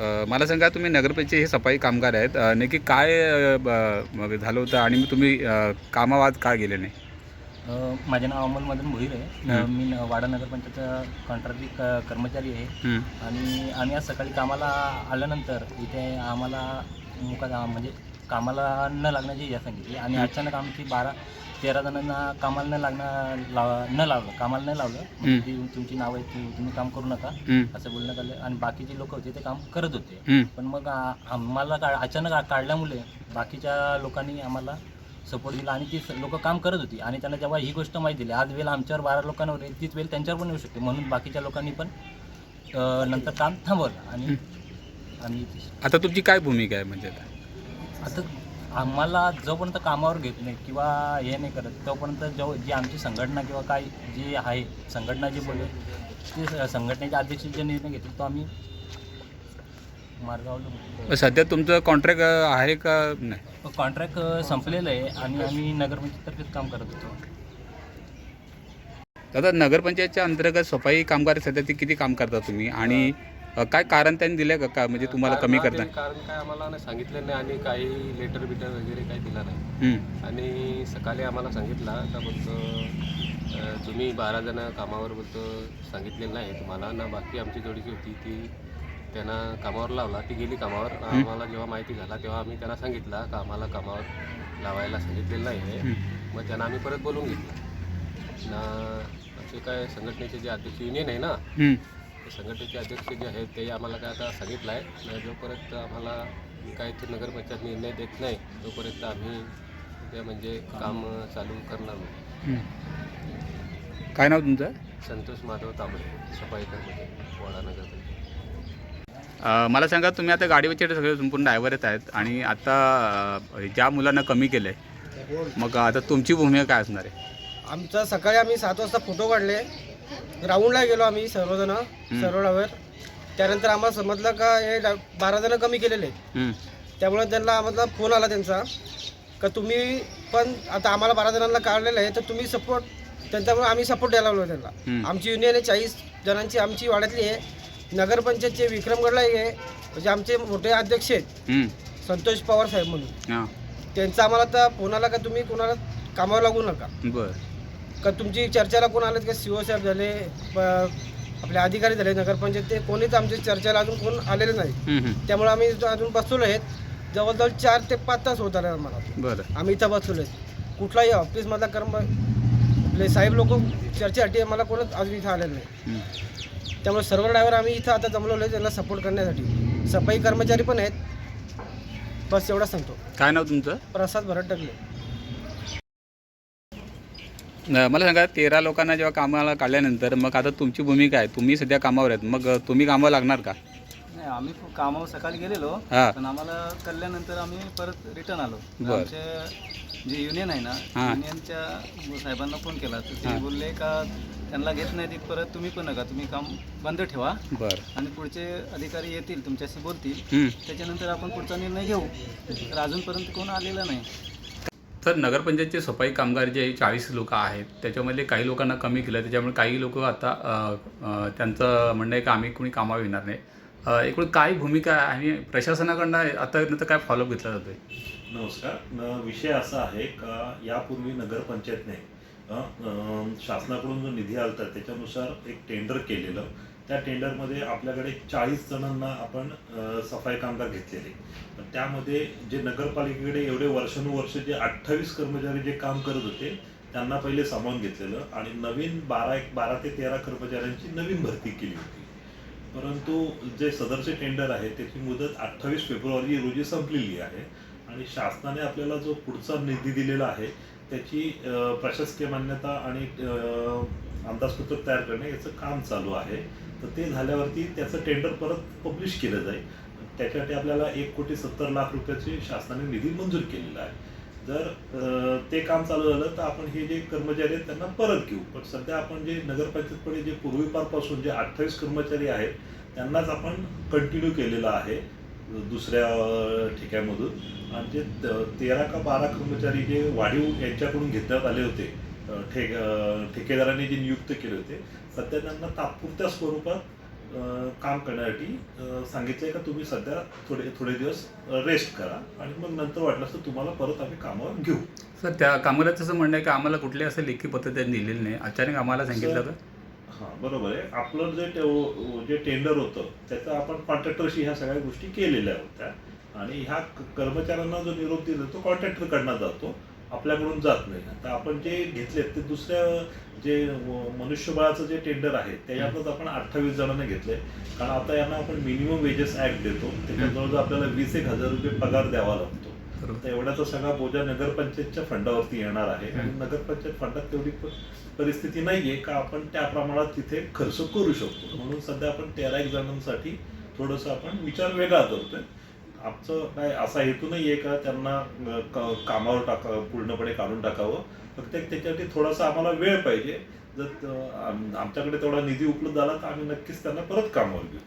मला सांगा तुम्ही नगरपंचायत हे सफाई कामगार आहेत. अ, नक्की काय झालं होतं आणि मग तुम्ही कामावाद का गेले नाही? माझे नाव अमोल मदन भोईर आहे. मी वाडा नगरपंचायतचा कॉन्ट्रॅक्टरी क कर्मचारी आहे. आणि आम्ही आज सकाळी कामाला आल्यानंतर इथे आम्हाला मुका म्हणजे कामाला न लागण्याची या सांगितली. आणि अचानक आमची बारा तेरा जणांना कामाला न लागणार लाव न लावलं कामाला न लावलं. म्हणजे ती तुमची नावं आहेत की तुम्ही काम करू नका. असं बोलण्यात आलं. आणि बाकीचे लोक होते ते काम करत होते. पण मग आ- आम्हाला का अचानक आ- काढल्यामुळे बाकीच्या लोकांनी आम्हाला सपोर्ट दिला. आणि ती लोक काम करत होती. आणि त्यांना जेव्हा ही गोष्ट माहिती दिली आज वेळ आमच्यावर बारा लोकांवर येईल तीच वेळ त्यांच्यावर पण येऊ शकते. म्हणून बाकीच्या लोकांनी पण अ, नंतर काम थांबवलं. आणि आम्ही आता तुमची काय भूमिका आहे म्हणजे आता? आता आम्हाला जोपर्यंत कामावर घेत नाही किंवा हे नाही करत तोपर्यंत जो जी आमची संघटना किंवा काय जी आहे संघटना जी बोलते ते स- संघटनेचे अध्यक्ष जे निर्णय घेतील तो आम्ही मार्गावर सध्या तुमचं कॉन्ट्रॅक्ट आहे का नाही? कॉन्ट्रॅक्ट संपलेलं आहे आणि आम्ही नगरपंचायतर्फेच काम करत होतो. आता नगरपंचायतच्या अंतर्गत सफाई कामगार सध्या ते किती काम करता तुम्ही? आणि काय कारण त्यांनी दिलं का? का म्हणजे तुम्हाला कमी कारण करता कारण काय आम्हाला नाही सांगितलं नाही आणि काही लेटर बिटर वगैरे काही दिला नाही. आणि सकाळी आम्हाला सांगितलं का बोलतो अं, तुम्ही बारा जण कामावर बोलतो सांगितलेलं नाही तुम्हाला. ना बाकी आमची जोडीची होती ती त्यांना कामावर लावला ती गेली कामावर. आम्हाला जेव्हा माहिती झाला तेव्हा आम्ही त्यांना सांगितलं का आम्हाला कामावर लावायला सांगितलेलं नाही आहे. मग त्यांना आम्ही परत बोलून घेतलं. ना आमचे काय संघटनेचे जे अध्यक्ष युनियन आहे ना. संघटनेचे अध्यक्ष जे आहेत ते आम्हाला काय आता सांगितलं आहे जोपर्यंत आम्हाला काय ते नगरपंचायत निर्णय देत नाही तोपर्यंत आम्ही ते म्हणजे काम चालू करणार नाही. हं. काय नाव तुमचं? संतोष माधव तांबडे सफाई कर्मचारी वाडा नगरपंचायत अ, मला सांगा तुम्ही आता गाडीवरचे सगळे संपूर्ण ड्रायव्हरच आहेत आणि आता अ, ज्या मुलांना कमी केलं आहे मग आता तुमची भूमिका काय असणार आहे? आमचं सकाळी आम्ही सात वाजता फोटो काढले. ग्राउंडला गेलो आम्ही सर्वजण सर्वडावर. त्यानंतर आम्हाला समजलं का हे डा- बारा जण कमी केलेले आहेत. त्यामुळे त्यांना आम्हाला फोन आला त्यांचा का तुम्ही पण आता आम्हाला बारा जणांना काढलेलं आहे तर तुम्ही सपोर्ट त्यांच्यामुळे आम्ही सपोर्ट द्यायला लागलो त्यांना. आमची युनियन आहे चाळीस जणांची आमची वाड्यातली आहे. नगरपंचायतचे विक्रमगडला आहे. म्हणजे आमचे मोठे अध्यक्ष आहेत. संतोष पवार साहेब म्हणून. त्यांचा आम्हाला तर फोन आला का तुम्ही कोणाला कामावर लागू नका. बरं. का तुमची चर्चेला कोण आलेत? का सी ओ साहेब झाले आपले अधिकारी झाले नगरपंचायत ते कोणीच आमच्या चर्चेला अजून कोण आलेले नाही. त्यामुळे आम्ही अजून बसलो आहेत. जवळजवळ चार ते पाच तास होत आले आम्हाला. बरं. आम्ही इथं बसलो आहेत. कुठलाही ऑफिसमधला कर्म आपले साहेब लोक चर्चेसाठी आम्हाला कोणच अजून इथं आलेलं नाही. त्यामुळे सर्व ड्रायव्हर आम्ही इथं आता जमलो आहे त्यांना सपोर्ट करण्यासाठी. सफाई कर्मचारी पण आहेत. बस एवढंच सांगतो. काय नाव तुमचं? प्रसाद भरत टाकले मला सांगा तेरा लोकांना जेव्हा कामाला काढल्यानंतर मग आता तुमची भूमिका आहे तुम्ही सध्या कामावर आहेत मग तुम्ही कामावर लागणार का? नाही आम्ही कामावर सकाळी गेलेलो हां. पण आम्हाला कळल्यानंतर आम्ही परत रिटर्न आलो. तर बरं. आमचे जे युनियन आहे ना हां. युनियनच्या साहेबांना फोन केला तर ते. बोलले का त्यांना घेत नाही तिथ परत तुम्ही पण नका तुम्ही काम बंद ठेवा. बरं. आणि पुढचे अधिकारी येतील तुमच्याशी बोलतील. हं. त्याच्यानंतर आपण पुढचा निर्णय घेऊ. तर अजूनपर्यंत कोण आलेला नाही. सर नगरपंचायतचे सफाई कामगार जे चाळीस लोक आहेत त्याच्यामधले काही लोकांना कमी केलं त्याच्यामुळे काही लोक आता अ, अ, त्यांचं म्हणणं आहे की आम्ही कोणी कामावर येणार नाही. अ, एकूण काय भूमिका आहे आणि प्रशासनाकडनं आतापर्यंत काय फॉलोअप घेतला जातो आहे नमस्कार. न विषय असा आहे का यापूर्वी नगरपंचायतने अ, अ, शासनाकडून जो निधी आला होता त्याच्यानुसार एक टेंडर केलेलं त्या टेंडरमध्ये आपल्याकडे चाळीस जणांना आपण सफाई कामगार घेतलेले. पण त्यामध्ये जे नगरपालिकेकडे एवढे वर्षानुवर्ष जे अठ्ठावीस कर्मचारी जे काम करत होते त्यांना पहिले सामावून घेतलेलं आणि नवीन बारा एक बारा ते तेरा कर्मचाऱ्यांची नवीन भरती केली होती. परंतु जे सदरचे टेंडर आहे त्याची मुदत अठ्ठावीस फेब्रुवारी रोजी संपलेली आहे आणि शासनाने आपल्याला जो पुढचा निधी दिलेला आहे त्याची प्रशासकीय मान्यता आणि अंदाजपत्रक तयार करणे याचं काम चालू आहे. तर ते झाल्यावरती त्याचं टेंडर परत पब्लिश केलं जाईल. त्याच्यासाठी आपल्याला एक कोटी सत्तर लाख रुपयाचे शासनाने निधी मंजूर केलेला आहे. जर ते काम चालू झालं तर आपण हे जे कर्मचारी आहेत त्यांना परत घेऊ. पण सध्या आपण जे नगरपंचायतकडे जे पूर्वीपारपासून जे अठ्ठावीस कर्मचारी आहेत त्यांनाच आपण कंटिन्यू केलेलं आहे दुसऱ्या ठिकाणमधून. आणि जे तेरा का बारा कर्मचारी जे वाढीव यांच्याकडून घेण्यात आले होते ठेकेदारांनी जे नियुक्त केले होते सध्या त्यांना तात्पुरत्या स्वरूपात काम करण्यासाठी अं, सांगितलंय का तुम्ही सध्या थोडे थोडे दिवस रेस्ट करा आणि मग नंतर वाटलं तर तुम्हाला परत आम्ही कामावर घेऊ. सर त्या कामगाराचं असं म्हणणं आहे की? आम्हाला कुठले असं लेखी पत्र त्यांनी दिलेलं नाही. अचानक आम्हाला सांगितलं का हां बरोबर आहे. आपलं जे जे टेंडर होतं त्याचं आपण कॉन्ट्रॅक्टरशी ह्या सगळ्या गोष्टी केलेल्या होत्या. आणि ह्या कर्मचाऱ्यांना जो निरोप दिला तो कॉन्ट्रॅक्टरकडनं जातो. आपल्याकडून जात नाही. आता आपण जे घेतलेत ते दुसऱ्या जे मनुष्यबळाचं जे टेंडर आहे त्याच्यातच आपण अठ्ठावीस जणांना घेतलंय. कारण आता यांना आपण मिनिमम वेजेस ऍक्ट देतो. त्याच्यात जवळजवळ आपल्याला वीस एक हजार रुपये पगार द्यावा लागतो. आता एवढ्याचा सगळा बोजा नगरपंचायतच्या फंडावरती येणार आहे. आणि नगरपंचायत फंडात तेवढी परिस्थिती नाहीये का आपण त्या प्रमाणात तिथे खर्च करू शकतो. म्हणून सध्या आपण तेरा एक जणांसाठी थोडंसं आपण विचार वेगळा करतोय. आमचं काय असा हेतू नाहीये का त्यांना कामावर टाका पूर्णपणे काढून टाकावं. फक्त त्याच्यासाठी थोडासा आम्हाला वेळ पाहिजे. जर आमच्याकडे तेवढा निधी उपलब्ध झाला तर आम्ही नक्कीच त्यांना परत कामावर घेऊ.